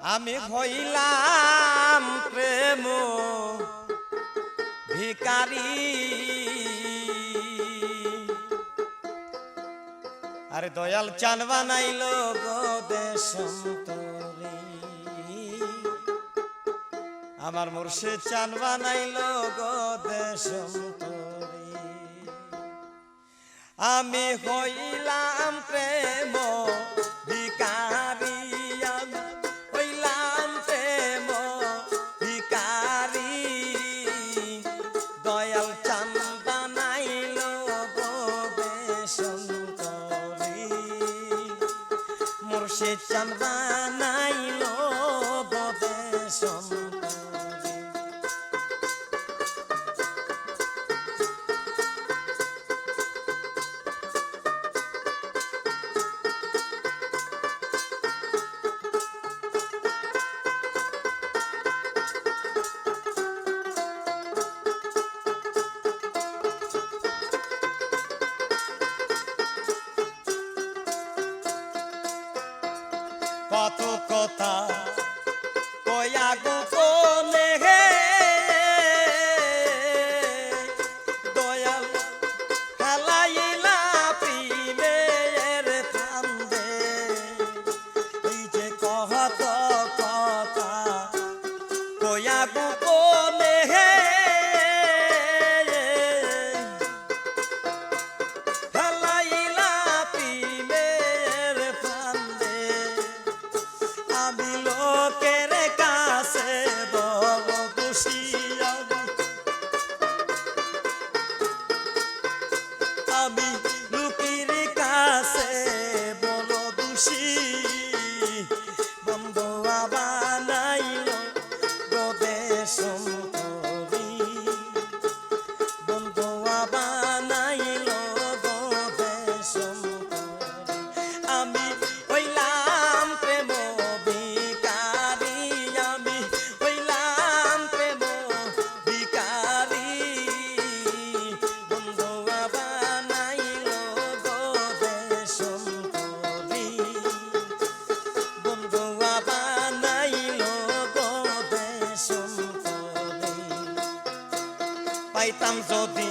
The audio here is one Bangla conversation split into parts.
আমি হইলাম প্রেম ভিকারি আরে দয়াল চান বানাইল গো দেশন্তরি আমার মুর্শিদ চান বানাইল গো দেশন্তরি আমি হইলাম প্রেম মুর্শিদ চান বানাইল গো কত কথা? কয়া গোপনে আমি লুকির কাছে বড় খুশি বন্ধু বানাইল গদেশ বন্ধু বানাইল গদেশ আমি পাইতাম যদি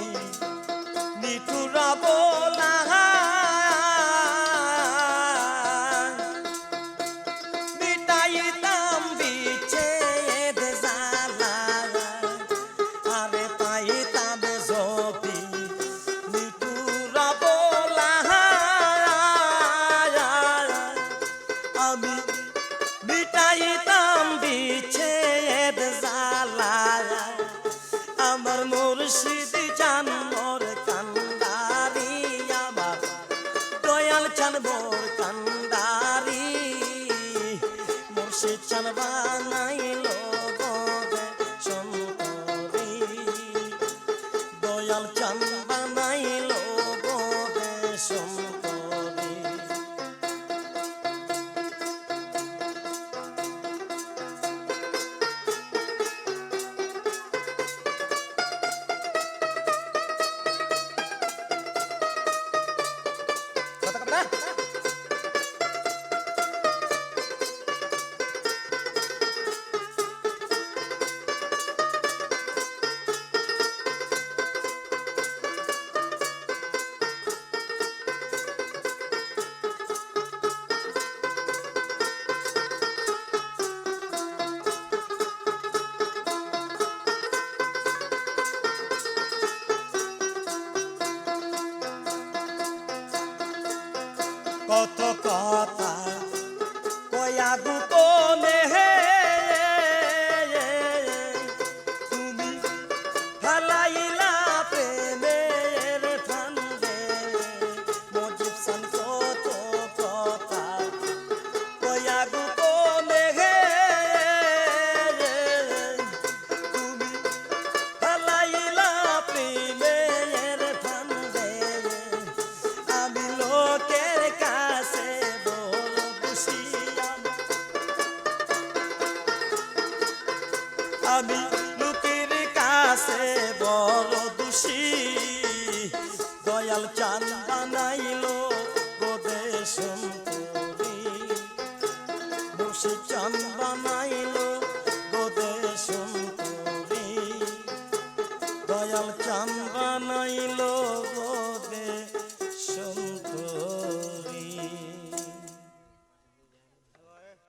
মুর্শিদ চান মোর কান্দারি আমার। দয়াল চান মোর কান্দারি মুর্শিদ চান কত কথা কয়া গোপনে আমি লোকের কাছে বড় দোষী। দয়াল চান বানাইল গোদে সুন্দরী দোষী বানাইল গোদে সুন্দরী দয়াল চান বানাইল গো